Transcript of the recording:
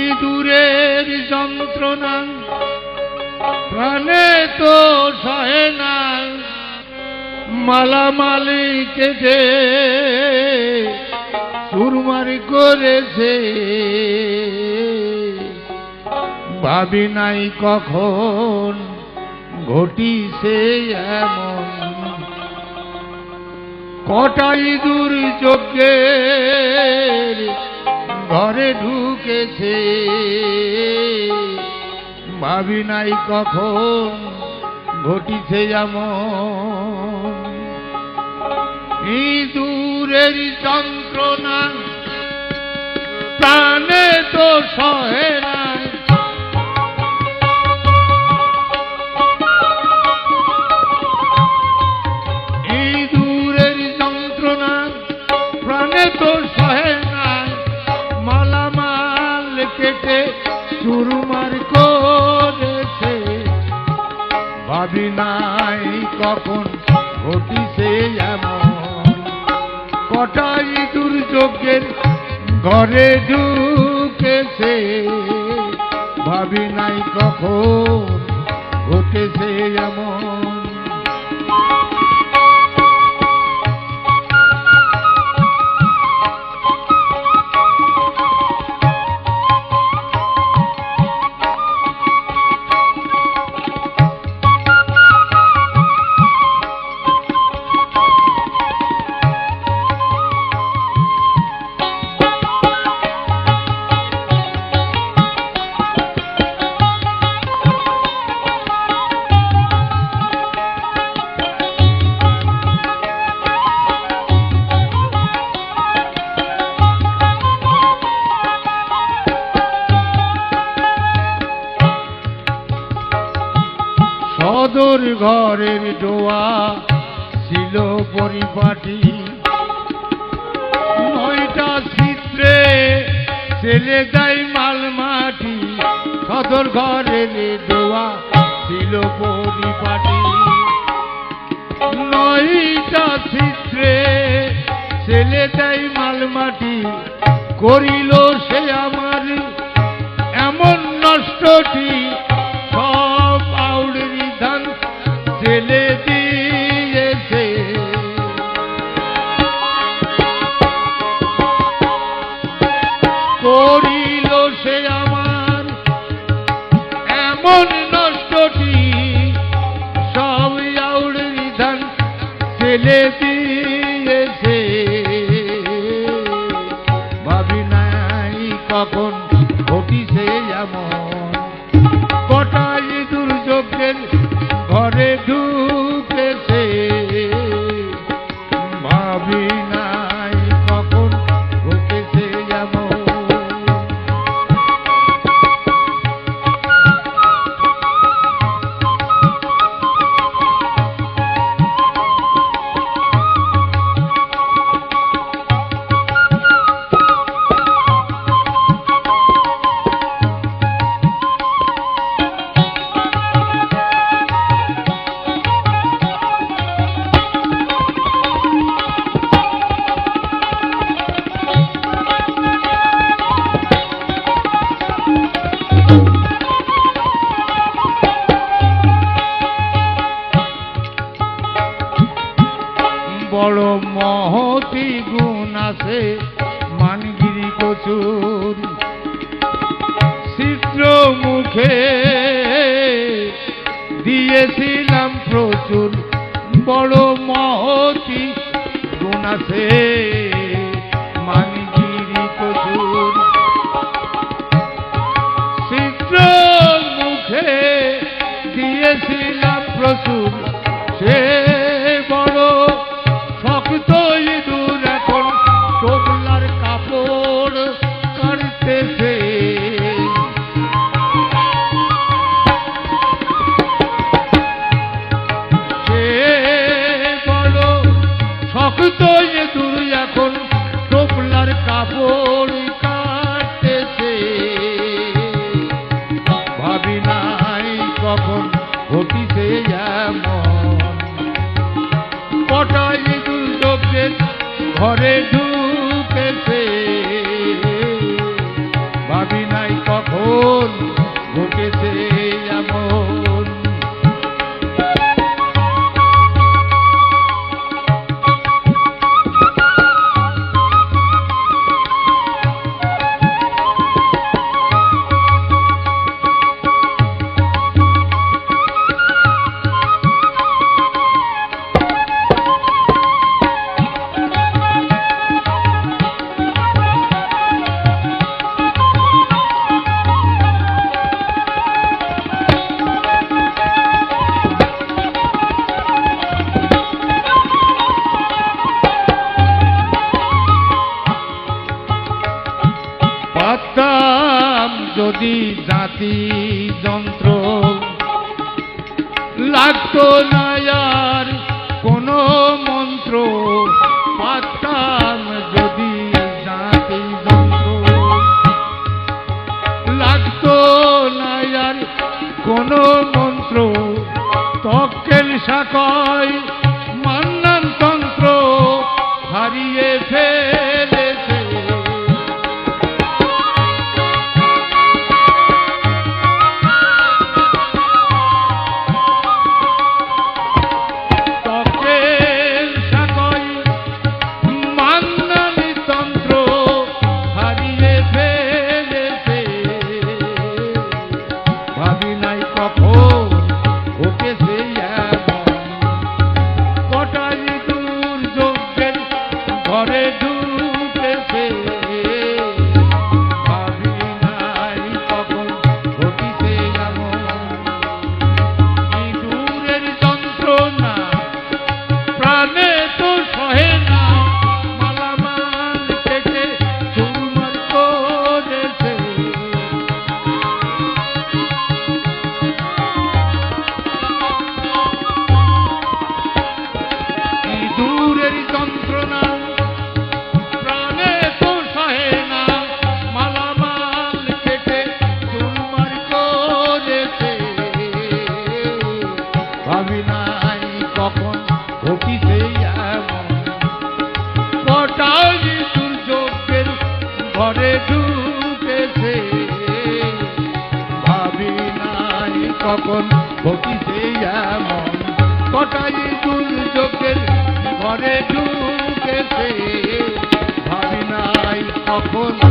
ইঁদুরের যন্ত্রণা, প্রাণে তো সহে না, মালামালি কেটে চুরমারি করেছে। ভাবি নাই কখন ঘটিছে এমন কটাই দূর যজ্ঞের ঘরে ঢুকেছে। ভাবি নাই কখন ঘটিছে যেমন ইঁদুরের যন্ত্রণা, প্রাণে তো সহে না। কটাই দুর্যোগের ঘরে ঢুকেছে। ভাবি নাই কখন ঘটেছে এমন সদর ঘরের ডোয়া ছিল পরিপাটি। নয়টা চিত্রে ছেলে দেয় মাল মাটি সদর ঘরের ডোয়া ছিল পরিপাটি। নয়টা চিত্রে ছেলে দেয় মাল মাটি করিল সে আমার এমন নষ্টটি। eres প্রচুর চিত্র মুখে দিয়েছিলাম প্রচুর বড় মহতি গুণ আছে। জাতি যন্ত্র। লাগতো না আর কোনো মন্ত্র পাতাম যদি জাতি যন্ত্র। লাগতো না আর কোনো ভাবি ভাবি নাই কখন? ঘটিছে এমন? কটাই দুর্যোগের ঘরে ঢুকেছে। ভাবি নাই কখন? ঘটিছে এমন? কটাই দুর্যোগের ঘরে ঢুকেছে। ভাবি নাই কখন?